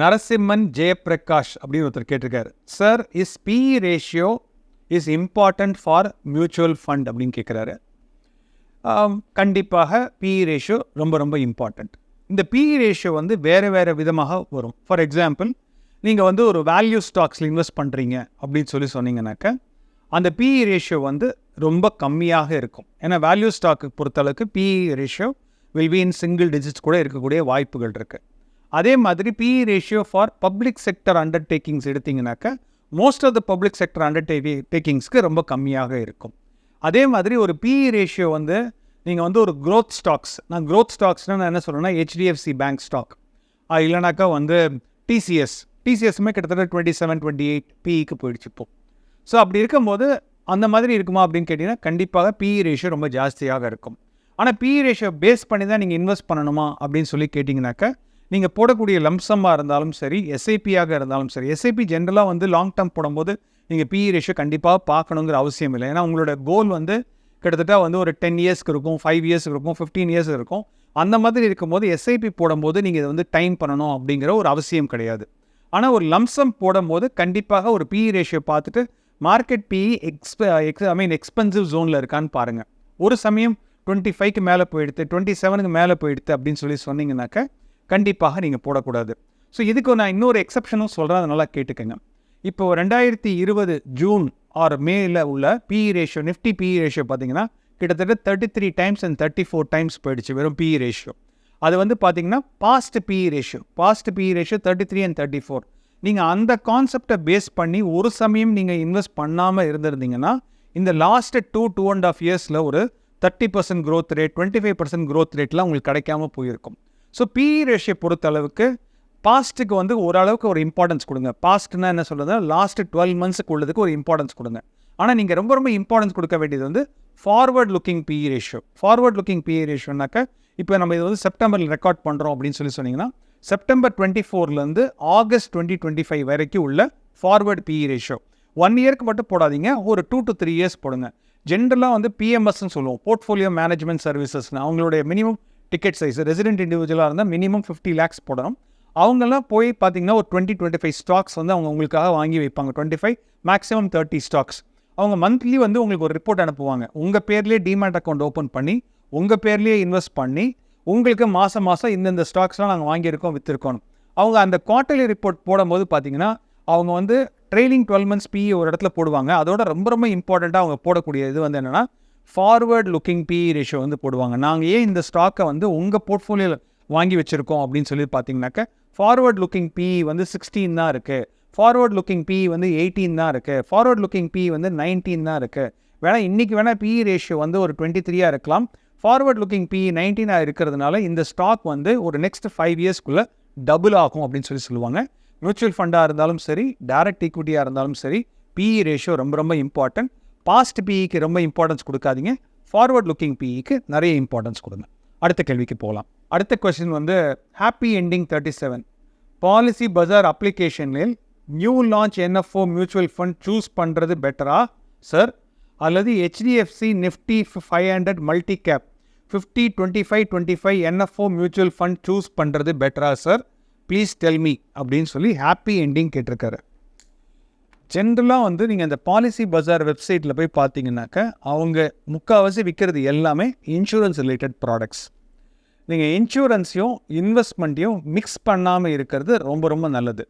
நரசிம்மன் ஜெயபிரகாஷ் அப்படின்னு ஒருத்தர் கேட்டிருக்காரு. Sir is P ratio is important for mutual fund அப்படின்னு கேட்குறாரு. கண்டிப்பாக பி ரேஷியோ ரொம்ப ரொம்ப இம்பார்ட்டண்ட் இந்த பி ரேஷியோ வந்து வேறு வேறு விதமாக வரும். ஃபார் எக்ஸாம்பிள் நீங்கள் வந்து ஒரு வேல்யூ ஸ்டாக்ஸில் இன்வெஸ்ட் பண்ணுறீங்க அப்படின்னு சொல்லி சொன்னீங்கன்னாக்க அந்த பி ரேஷியோ வந்து ரொம்ப கம்மியாக இருக்கும். ஏன்னா வேல்யூ ஸ்டாக்கு பொறுத்தளவுக்கு PE ratio will be in single digits கூட இருக்கக்கூடிய வாய்ப்புகள் இருக்குது அதே மாதிரி PE ratio for public sector undertakings எடுத்திங்கனாக்கா most of the public sector அண்டர்டேக்கிங்ஸ்க்கு டேக்கிங்ஸ்க்கு ரொம்ப கம்மியாக இருக்கும். அதே மாதிரி ஒரு பிஇ ரேஷியோ வந்து நீங்கள் வந்து ஒரு க்ரோத் ஸ்டாக்ஸ் நான் க்ரோத் ஸ்டாக்ஸ்னால் நான் என்ன சொல்கிறேன்னா ஹெச்டிஎஃப்சி பேங்க் ஸ்டாக் இல்லைனாக்கா வந்து டிசிஎஸ் டிசிஎஸ்மே கிட்டத்தட்ட டுவெண்ட்டி செவன் டுவெண்ட்டி எயிட் பிஇக்கு போயிடுச்சு இப்போ. ஸோ அப்படி இருக்கும்போது அந்த மாதிரி இருக்குமா அப்படின்னு கேட்டிங்கன்னா கண்டிப்பாக பிஇ ரேஷியோ ரொம்ப ஜாஸ்தியாக இருக்கும். ஆனால் பிஇ ரேஷியோ பேஸ் பண்ணி தான் நீங்கள் இன்வெஸ்ட் பண்ணணுமா அப்படின்னு சொல்லி கேட்டிங்கனாக்கா நீங்கள் போடக்கூடிய லம்சமாக இருந்தாலும் சரி எஸ்ஐபியாக இருந்தாலும் சரி எஸ்ஐபி ஜென்ரலாக வந்து லாங் டேர்ம் போடும்போது நீங்கள் பிஇ ரேஷியோ கண்டிப்பாக பார்க்கணுங்கிற அவசியம் இல்லை. ஏன்னா உங்களோட கோல் வந்து கிட்டத்தட்ட வந்து ஒரு டென் இயர்ஸ்க்கு இருக்கும் ஃபைவ் இயர்ஸ்க்கு இருக்கும் ஃபிஃப்டீன் இயர்ஸ் இருக்கும். அந்த மாதிரி இருக்கும்போது எஸ்ஐபி போடும்போது நீங்கள் இதை வந்து டைம் பண்ணணும் அப்படிங்கிற ஒரு அவசியம் கிடையாது. ஆனால் ஒரு லம்சம் போடும்போது கண்டிப்பாக ஒரு பிஇ ரேஷியோ பார்த்துட்டு market PE எக்ஸ்ப X I mean expensive ஜோனில் இருக்கான்னு பாருங்கள் ஒரு சமயம் டுவெண்ட்டி ஃபைவ்க்கு மேலே போயிடுது டுவெண்ட்டி செவனுக்கு மேலே போயிடுது அப்படின்னு சொல்லி சொன்னீங்கன்னாக்க கண்டிப்பாக நீங்கள் போடக்கூடாது. ஸோ இதுக்கு நான் இன்னொரு எக்ஸப்ஷனும் சொல்கிறேன் அதை நல்லா கேட்டுக்கோங்க. இப்போ ரெண்டாயிரத்தி இருபது ஜூன் ஆர் மேல உள்ள PE ratio Nifty PE ratio பார்த்தீங்கன்னா கிட்டத்தட்ட thirty three times and thirty four times போயிடுச்சு வெறும் பிஇ ரேஷியோ அது வந்து பார்த்தீங்கன்னா past PE ratio past PE ratio thirty three and thirty four நீங்கள் அந்த கான்செப்டை பேஸ் பண்ணி ஒரு சமயம் நீங்கள் இன்வெஸ்ட் பண்ணாமல் இருந்திருந்தீங்கன்னா இந்த last two two and half இயர்ஸில் ஒரு thirty percent growth rate twenty five percent growth ரேட்லாம் உங்களுக்கு கிடைக்காம போயிருக்கும். ஸோ பிஇ ரேஷியை பொறுத்த அளவுக்கு பாஸ்ட்டுக்கு வந்து ஓரளவுக்கு ஒரு இம்பார்ட்டன்ஸ் கொடுங்க. பாஸ்ட்னா என்ன சொல்கிறது லாஸ்ட் டுவெல் மந்த்ஸுக்கு உள்ளதுக்கு ஒரு இம்பார்ட்டன்ஸ் கொடுங்க. ஆனால் நீங்கள் ரொம்ப ரொம்ப இம்பார்ட்டன்ஸ் கொடுக்க வேண்டியது வந்து forward looking PE ratio forward looking PE ரேஷியோனாக்க இப்போ நம்ம இது வந்து செப்டம்பரில் ரெக்கார்ட் பண்ணுறோம் அப்படின்னு சொல்லி சொன்னிங்கன்னா செப்டம்பர் டுவெண்ட்டி ஃபோர்லேருந்து ஆகஸ்ட் டுவெண்ட்டி டுவெண்ட்டி ஃபைவ் வரைக்கும் உள்ள ஃபார்வர்ட் பிஇ ரேஷியோ ஒன் இயர்க்கு மட்டும் போடாதீங்க. ஒரு டூ டு த்ரீ இயர்ஸ் போடுங்க. ஜென்ரலாக வந்து பிஎம்எஸ்ன்னு சொல்லுவோம். போர்ட்ஃபோலியோ மேனேஜ்மெண்ட் சர்வீசஸ்னு அவங்களுடைய மினிமம் டிக்கெட் சைஸ் ரெசிடென்ட் இண்டிவிஜுவலாக இருந்தால் மினிமம் ஃபிஃப்டி லேக்ஸ் போடணும். அவங்கெல்லாம் போய் பார்த்தீங்கன்னா ஒரு டுவெண்ட்டி டுவெண்ட்டி ஃபைவ் ஸ்டாக்ஸ் வந்து அவங்க உங்களுக்காக வாங்கி வைப்பாங்க. Twenty five maximum thirty stocks அவங்க மந்த்லி வந்து உங்களுக்கு ஒரு ரிப்போர்ட் அனுப்புவாங்க. உங்கள் பேர்லேயே டிமேட் அக்கௌண்ட் ஓப்பன் பண்ணி உங்கள் பேர்லேயே இன்வெஸ்ட் பண்ணி உங்களுக்கு மாதம் மாதம் இந்தந்த ஸ்டாக்ஸ்லாம் நாங்கள் வாங்கியிருக்கோம் விற்றுருக்கோம் அவங்க அந்த குவார்ட்டர்லி ரிப்போர்ட் போடும்போது பார்த்தீங்கன்னா அவங்க வந்து ட்ரெயிலிங் டுவெல் மந்த்ஸ் பிஇ ஒரு இடத்துல போடுவாங்க. அதோட ரொம்ப ரொம்ப இம்பார்ட்டண்ட்டாக அவங்க போடக்கூடிய இது வந்து என்னென்னா ஃபார்வர்ட் லுக்கிங் பிஇ ரேஷியோ வந்து போடுவாங்க. நாங்கள் ஏன் இந்த ஸ்டாக்கை வந்து உங்கள் போர்ட்ஃபோலியோவில் வாங்கி வச்சுருக்கோம் அப்படின்னு சொல்லி பார்த்தீங்கன்னாக்க ஃபார்வர்ட் லுக்கிங் பி வந்து சிக்ஸ்டீன் தான் இருக்குது ஃபார்வர்ட் லுக்கிங் பி வந்து எயிட்டீன் தான் இருக்குது ஃபார்வர்ட் லுக்கிங் பி வந்து நைன்டீன் தான் இருக்குது வேணால் இன்றைக்கி வேணால் பிஇ ரேஷியோ வந்து ஒரு டுவெண்ட்டி த்ரீயாக இருக்கலாம். ஃபார்வர்ட் லுக்கிங் பி நைன்டீனாக இருக்கிறதுனால இந்த ஸ்டாக் வந்து ஒரு நெக்ஸ்ட் ஃபைவ் இயர்ஸ்க்குள்ளே டபுள் ஆகும் அப்படின்னு சொல்லி சொல்லுவாங்க. மியூச்சுவல் ஃபண்டாக இருந்தாலும் சரி டேரக்ட் ஈக்விட்டியாக இருந்தாலும் சரி பிஇ ரேஷியோ ரொம்ப ரொம்ப இம்பார்ட்டன்ட் பாஸ்ட் பிஇக்கு ரொம்ப இம்பார்ட்டன்ஸ் கொடுக்காதீங்க. ஃபார்வர்ட் லுக்கிங் பிஇக்கு நிறைய இம்பார்ட்டன்ஸ் கொடுங்க. அடுத்த கேள்விக்கு போகலாம். அடுத்த கொஸ்டின் வந்து happy ending thirty seven Policybazaar அப்ளிகேஷனில் new launch NFO mutual fund choose பண்ணுறது பெட்டரா சார் அல்லது HDFC Nifty five hundred multi cap fifty twenty five twenty five NFO mutual fund choose பண்ணுறது பெட்டரா சார் ப்ளீஸ் டெல் மீ அப்படின்னு சொல்லி happy ending கேட்டிருக்காரு. ஜென்ரலாக வந்து நீங்கள் அந்த பாலிசி பஜார் வெப்சைட்டில் போய் பார்த்தீங்கன்னாக்க அவங்க முக்கால்வாசி விற்கிறது எல்லாமே இன்சூரன்ஸ் ரிலேட்டட் ப்ராடக்ட்ஸ் நீங்கள் இன்சூரன்ஸையும் இன்வெஸ்ட்மெண்ட்டையும் மிக்ஸ் பண்ணாமல் இருக்கிறது ரொம்ப ரொம்ப நல்லது.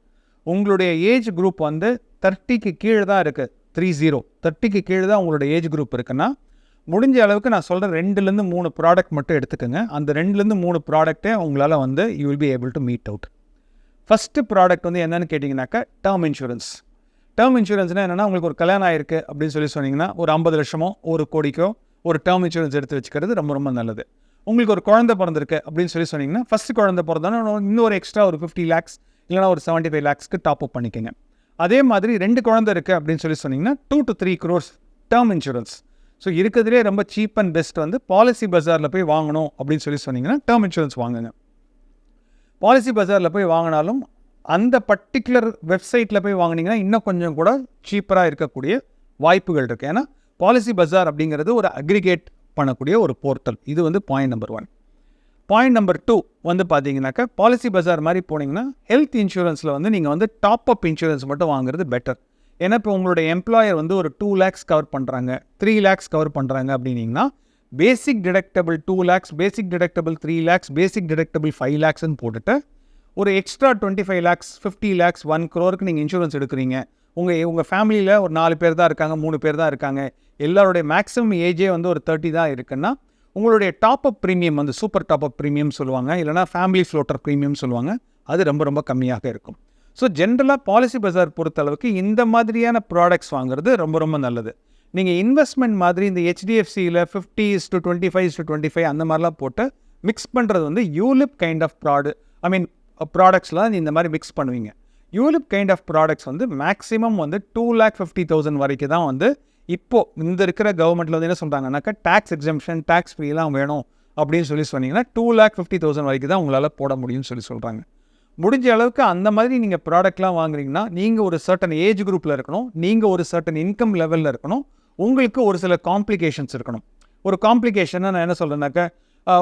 உங்களுடைய ஏஜ் குரூப் வந்து தேர்ட்டிக்கு கீழே தான் இருக்குது த்ரீ ஜீரோ தேர்ட்டிக்கு கீழே தான் உங்களோட ஏஜ் குரூப் இருக்குன்னா முடிஞ்ச அளவுக்கு நான் சொல்கிற ரெண்டுலேருந்து மூணு ப்ராடக்ட் மட்டும் எடுத்துக்கோங்க. அந்த ரெண்டுலேருந்து மூணு ப்ராடக்ட்டே உங்களால் வந்து you will be able to meet out first product வந்து என்னென்னு கேட்டிங்கனாக்கா டேர்ம் இன்சூரன்ஸ் டேர்ம் இன்சூரன்ஸ்னால் என்னென்னா உங்களுக்கு ஒரு கல்யாணம் ஆயிருக்கு அப்படின்னு சொல்லி சொன்னீங்கன்னா ஒரு ஐம்பது லட்சமோ ஒரு கோடிக்கோ ஒரு டேர்ம் இன்சூரன்ஸ் எடுத்து வச்சுக்கிறது ரொம்ப ரொம்ப நல்லது. உங்களுக்கு ஒரு குழந்தை பிறந்திருக்கு அப்படின்னு சொல்லி சொன்னீங்கன்னா ஃபஸ்ட்டு குழந்தை பிறந்தாலும் இன்னொரு எக்ஸ்ட்ரா ஒரு ஃபிஃப்டி லேக்ஸ் இல்லைனா ஒரு செவன்ட்டி ஃபைவ் லேக்ஸ்க்கு டாப் அப் பண்ணிக்கோங்க. அதே மாதிரி ரெண்டு குழந்தை இருக்குது அப்படின்னு சொல்லி சொன்னீங்கன்னா two to three crores term insurance so இருக்கிறதுலே ரொம்ப சீப் அண்ட் பெஸ்ட் வந்து பாலிசி பஜாரில் போய் வாங்கணும் அப்படின்னு சொல்லி சொன்னீங்கன்னா டேர்ம் இன்சூரன்ஸ் வாங்குங்க. பாலிசி பஜாரில் போய் வாங்கினாலும் அந்த பர்டிகுலர் வெப்சைட்டில் போய் வாங்கினீங்கன்னா இன்னும் கொஞ்சம் கூட சீப்பராக இருக்கக்கூடிய வாய்ப்புகள் இருக்குது ஏன்னா பாலிசி பஜார் அப்படிங்கிறது ஒரு அக்ரிகேட் பண்ணக்கூடிய ஒரு போர்ட்டல் இது வந்து point number one point number two வந்து பார்த்தீங்கன்னாக்கா பாலிசி பஜார் மாதிரி போனீங்கன்னா ஹெல்த் இன்சூரன்ஸில் வந்து நீங்கள் வந்து டாப் அப் இன்சூரன்ஸ் மட்டும் வாங்குறது பெட்டர் ஏன்னா இப்போ உங்களுடைய எம்ப்ளாயர் வந்து ஒரு டூ லேக்ஸ் கவர் பண்ணுறாங்க த்ரீ லேக்ஸ் கவர் பண்ணுறாங்க அப்படின்னீங்கன்னா basic deductible two lakhs basic deductible three lakhs basic deductible five லேக்ஸ்னு போட்டுட்டு ஒரு extra twenty five lakhs fifty lakhs one க்ரோருக்கு நீங்கள் இன்சூரன்ஸ் எடுக்கிறீங்க. உங்கள் உங்கள் ஃபேமிலியில் ஒரு நாலு பேர் தான் இருக்காங்க மூணு பேர் தான் இருக்காங்க. எல்லாருடைய மேக்ஸிமம் ஏஜே வந்து ஒரு தேர்ட்டி தான் இருக்குன்னா உங்களுடைய டாப் அப் ப்ரீமியம் வந்து சூப்பர் டாப் அப் ப்ரீமியம் சொல்லுவாங்க. இல்லைனா ஃபேமிலி ஃப்ளோட்டர் ப்ரீமியம் சொல்லுவாங்க. அது ரொம்ப ரொம்ப கம்மியாக இருக்கும். ஸோ ஜென்ரலாக பாலிசி பஜார் பொறுத்தளவுக்கு இந்த மாதிரியான ப்ராடக்ட்ஸ் வாங்குறது ரொம்ப ரொம்ப நல்லது. நீங்கள் இன்வெஸ்ட்மெண்ட் மாதிரி இந்த ஹெச்டிஎஃப்சியில் fifty is to twenty five is to twenty five அந்த மாதிரிலாம் போட்டு மிக்ஸ் பண்ணுறது வந்து ULIP kind of broad I mean ப்ராடக்ட்ஸ்லாம் இந்த மாதிரி மிக்ஸ் பண்ணுவீங்க. யூலிப் கைண்ட் ஆஃப் ப்ராடக்ட்ஸ் வந்து மேக்ஸிமம் வந்து டூ லேக் ஃபிஃப்டி தௌசண்ட் வரைக்கும் தான் வந்து இப்போது இந்த இருக்கிற கவர்மெண்ட்டில் வந்து என்ன சொல்கிறாங்கனாக்கா டேக்ஸ் எக்ஸம்ஷன் டேக்ஸ் ஃப்ரீலாம் வேணும் அப்படின்னு சொல்லி சொன்னீங்கன்னா டூ லேக் ஃபிஃப்டி தௌசண்ட் வரைக்கும் தான் உங்களால் போட முடியும்னு சொல்லி சொல்கிறாங்க முடிஞ்ச அளவுக்கு அந்த மாதிரி நீங்கள் ப்ராடக்ட்லாம் வாங்குறீங்கன்னா நீங்கள் ஒரு சர்டன் ஏஜ் குரூப்பில் இருக்கணும் நீங்கள் ஒரு சர்டன் இன்கம் லெவலில் இருக்கணும் உங்களுக்கு ஒரு சில காம்ப்ளிகேஷன்ஸ் இருக்கணும். ஒரு காம்ப்ளிகேஷனை நான் என்ன சொல்கிறேன்னாக்கா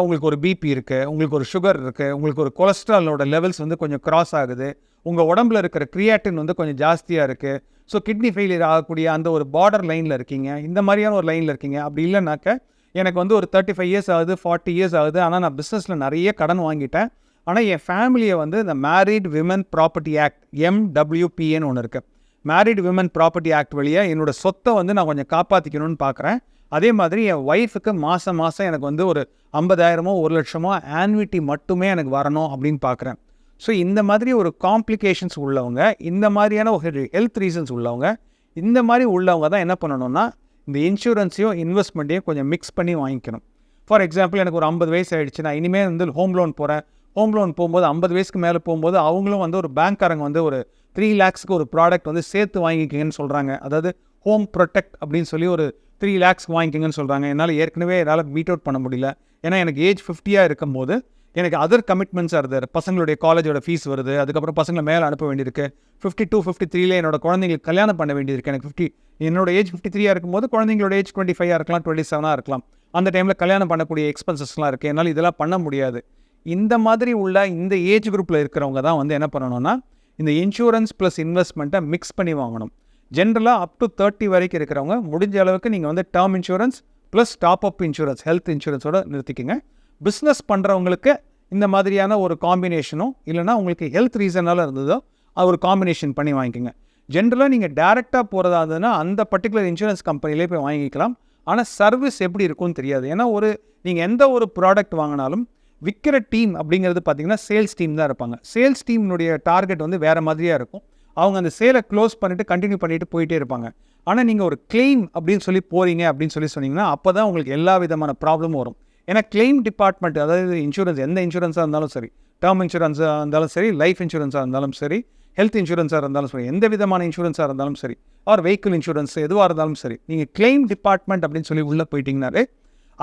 உங்களுக்கு ஒரு பிபி இருக்குது உங்களுக்கு ஒரு சுகர் இருக்குது உங்களுக்கு ஒரு கொலஸ்ட்ராலோட லெவல்ஸ் வந்து கொஞ்சம் க்ராஸ் ஆகுது. உங்கள் உடம்புல இருக்கிற கிரியாட்டின் வந்து கொஞ்சம் ஜாஸ்தியாக இருக்குது ஸோ கிட்னி ஃபெயிலியர் ஆகக்கூடிய அந்த ஒரு பார்டர் லைனில் இருக்கீங்க. இந்த மாதிரியான ஒரு லைனில் இருக்கீங்க. அப்படி இல்லைனாக்க எனக்கு வந்து ஒரு தேர்ட்டி ஃபைவ் இயர்ஸ் ஆகுது ஃபார்ட்டி இயர்ஸ் ஆகுது. ஆனால் நான் பிஸ்னஸில் நிறைய கடன் வாங்கிட்டேன். ஆனால் என் ஃபேமிலியை வந்து இந்த மேரிட் விமன் ப்ராப்பர்ட்டி ஆக்ட் எம்டபிள்யூபிஏன்னு ஒன்று இருக்குது மேரிட் விமன் ப்ராப்பர்ட்டி ஆக்ட் வழியாக என்னோட சொத்தை வந்து நான் கொஞ்சம் காப்பாற்றிக்கணும்னு பார்க்குறேன் அதே மாதிரி என் ஒய்ஃபுக்கு மாதம் மாதம் எனக்கு வந்து ஒரு ஐம்பதாயிரமோ ஒரு லட்சமோ ஆன்விட்டி மட்டுமே எனக்கு வரணும் அப்படின்னு பார்க்குறேன் ஸோ இந்த மாதிரி ஒரு காம்ப்ளிகேஷன்ஸ் உள்ளவங்க இந்த மாதிரியான ஒரு ஹெல்த் ரீசன்ஸ் உள்ளவங்க இந்த மாதிரி உள்ளவங்க தான் என்ன பண்ணணும்னா இந்த இன்சூரன்ஸையும் இன்வெஸ்ட்மெண்ட்டையும் கொஞ்சம் மிக்ஸ் பண்ணி வாங்கிக்கணும். ஃபார் எக்ஸாம்பிள் எனக்கு ஒரு ஐம்பது வயசு ஆகிடுச்சு நான் இனிமேல் வந்து ஹோம் லோன் போகிறேன் ஹோம் லோன் போகும்போது ஐம்பது வயசுக்கு மேலே போகும்போது அவங்களும் வந்து ஒரு பேங்க்காரங்க வந்து ஒரு த்ரீ லேக்ஸ்க்கு ஒரு ப்ராடக்ட் வந்து சேர்த்து வாங்கிக்கிங்கன்னு சொல்கிறாங்க அதாவது ஹோம் ப்ரொடெக்ட் அப்படின்னு சொல்லி ஒரு த்ரீ லேக்ஸ் வாங்கிக்கிங்கன்னு சொல்கிறாங்க என்னால் ஏற்கனவே என்னால் மீட் அவுட் பண்ண முடியல. ஏன்னா எனக்கு ஏஜ் ஃபிஃப்டியாக இருக்கும்போது எனக்கு அதர் கமிட்மெண்ட்ஸ் இருந்தது பசங்களுடைய காலேஜோட ஃபீஸ் வருது. அதுக்கப்புறம் பசங்களை மேலே அனுப்ப வேண்டியிருக்கு. ஃபிஃப்டி டூ ஃபிஃப்டி த்ரீல என்னோட குழந்தைங்களுக்கு கல்யாணம் பண்ண வேண்டியிருக்கு. எனக்கு ஃபிஃப்டி என்னோட ஏஜ் ஃபிஃப்டி த்ரீயாக இருக்கும்போது குழந்தைங்களோட ஏஜ் டுவெண்ட்டி ஃபைவாக இருக்கலாம் டுவெண்ட்டி செவனாக இருக்கலாம். அந்த டைமில் கல்யாணம் பண்ணக்கூடிய எக்ஸ்பென்சஸ்லாம் இருக்குது என்னால் இதெல்லாம் பண்ண முடியாது. இந்த மாதிரி உள்ள இந்த ஏஜ் குரூப்பில் இருக்கிறவங்க தான் வந்து என்ன பண்ணணும்னா இந்த இன்சூரன்ஸ் ப்ளஸ் இன்வெஸ்ட்மெண்ட்டை மிக்ஸ் பண்ணி வாங்கணும். ஜென்ரலாக அப் டு தேர்ட்டி வரைக்கும் இருக்கிறவங்க முடிஞ்ச அளவுக்கு நீங்கள் வந்து term insurance plus top up insurance health இன்சூரன்ஸோட நிறுத்திக்கங்க. பிஸ்னஸ் பண்ணுறவங்களுக்கு இந்த மாதிரியான ஒரு காம்பினேஷனும் இல்லைனா உங்களுக்கு ஹெல்த் ரீசனால் இருந்ததோ அது ஒரு காம்பினேஷன் பண்ணி வாங்கிக்கோங்க. ஜென்ரலாக நீங்கள் டேரெக்டாக போகிறதா இருந்ததுன்னா அந்த பர்டிகுலர் இன்சூரன்ஸ் கம்பெனிலே போய் வாங்கிக்கலாம். ஆனால் சர்வீஸ் எப்படி இருக்கும்னு தெரியாது. ஏன்னா ஒரு நீங்கள் எந்த ஒரு ப்ராடக்ட் வாங்கினாலும் விற்கிற டீம் அப்படிங்கிறது பார்த்தீங்கன்னா சேல்ஸ் டீம் தான் இருப்பாங்க. சேல்ஸ் டீம்னுடைய டார்கெட் வந்து வேறு மாதிரியாக இருக்கும். அவங்க அந்த சேலை க்ளோஸ் பண்ணிவிட்டு கண்டினியூ பண்ணிட்டு போயிட்டே இருப்பாங்க. ஆனால் நீங்கள் ஒரு கிளைம் அப்படின்னு சொல்லி போகிறீங்க அப்படின்னு சொல்லி சொன்னீங்கன்னா அப்போ தான் உங்களுக்கு எல்லா விதமான ப்ராப்ளமும் வரும். ஏன்னா கிளைம் டிபார்ட்மெண்ட் அதாவது இன்சூரன்ஸ் எந்த இன்சூரன்ஸாக இருந்தாலும் சரி டேர்ம் இன்சூரன்ஸாக இருந்தாலும் சரி லைஃப் இன்சூரன்ஸாக இருந்தாலும் சரி ஹெல்த் இன்சூரன்ஸாக இருந்தாலும் சரி எந்த விதமான இன்சூரன்ஸாக இருந்தாலும் சரி ஆர் வெஹிக்கிள் இன்சூரன்ஸ் எதுவாக இருந்தாலும் சரி நீங்கள் கிளைம் டிபார்ட்மெண்ட் அப்படின்னு சொல்லி உள்ளே போயிட்டீங்கனாலே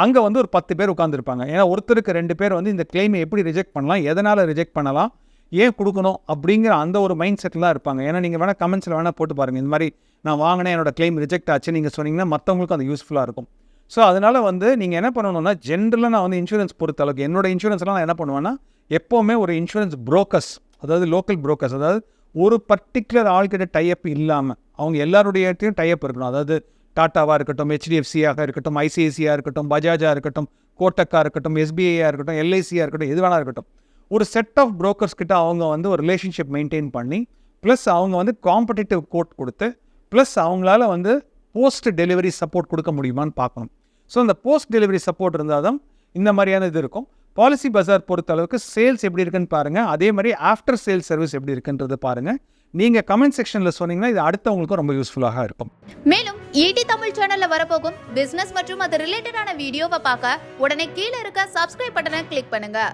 அங்கே வந்து ஒரு பத்து பேர் உட்காந்துருப்பாங்க ஏன்னா ஒருத்தருக்கு ரெண்டு பேர் வந்து இந்த கிளைமை எப்படி ரிஜெக்ட் பண்ணலாம் எதனால் ரிஜெக்ட் பண்ணலாம் ஏன் கொடுக்கணும் அப்படிங்கிற அந்த ஒரு மைண்ட் செட்டில் தான் இருப்பாங்க. ஏன்னா நீங்கள் வேணால் கமெண்ட்ஸில் வேணால் போட்டு பாருங்கள் இந்த மாதிரி நான் வாங்கினேன் என்னோட கிளைம் ரிஜெக்ட் ஆச்சு நீங்கள் சொன்னீங்கன்னா மற்றவங்களுக்கும் அது யூஸ்ஃபுல்லாக இருக்கும். ஸோ அதனால் வந்து நீங்கள் என்ன பண்ணணும்னா ஜென்ரலாக நான் வந்து இன்சூரன்ஸ் பொறுத்த அளவுக்கு என்னோட இன்சூரன்ஸ்லாம் நான் என்ன பண்ணுவேன்னா எப்போவுமே ஒரு இன்சூரன்ஸ் புரோக்கர்ஸ் அதாவது லோக்கல் புரோக்கர்ஸ் அதாவது ஒரு பர்டிகுலர் ஆள்கிட்ட டைப் இல்லாமல் அவங்க எல்லாருடைய டைப் இருக்கணும். அதாவது டாட்டாவாக இருக்கட்டும் ஹெச்டிஎஃப்சியாக இருக்கட்டும் ஐசிஐசியாக இருக்கட்டும் பஜாஜாக இருக்கட்டும் கோட்டக்காக இருக்கட்டும் எஸ்பிஐயாக இருக்கட்டும் எல்ஐசியாக இருக்கட்டும் எது வேணா இருக்கட்டும். ஒரு செட் ஆஃப் ப்ரோக்கர்ஸ் கிட்ட அவங்க வந்து ஒரு ரிலேஷன்ஷிப் மெயின்டைன் பண்ணி ப்ளஸ் அவங்க வந்து காம்படிட்டிவ் கோட் கொடுத்து ப்ளஸ் அவங்களால வந்து போஸ்ட் டெலிவரி சப்போர்ட் கொடுக்க முடியுமான்னு பார்க்கணும். ஸோ அந்த போஸ்ட் டெலிவரி சப்போர்ட் இருந்தால் தான் இந்த மாதிரியான இது இருக்கும். பாலிசி பஜார் பொறுத்த அளவுக்கு சேல்ஸ் எப்படி இருக்குன்னு பாருங்கள் அதே மாதிரி ஆஃப்டர் சேல்ஸ் சர்வீஸ் எப்படி இருக்குன்றது பாருங்கள் நீங்கள் கமெண்ட் செக்ஷனில் சொன்னீங்கன்னா இது அடுத்தவங்களுக்கும் ரொம்ப யூஸ்ஃபுல்லாக இருக்கும். மேலும் ஈடி தமிழ் சேனலில் வரப்போகும் பிஸ்னஸ் மற்றும் அது ரிலேட்டடான வீடியோவை பார்க்க உடனே கீழே இருக்க சப்ஸ்கிரைப் பட்டனை கிளிக் பண்ணுங்கள்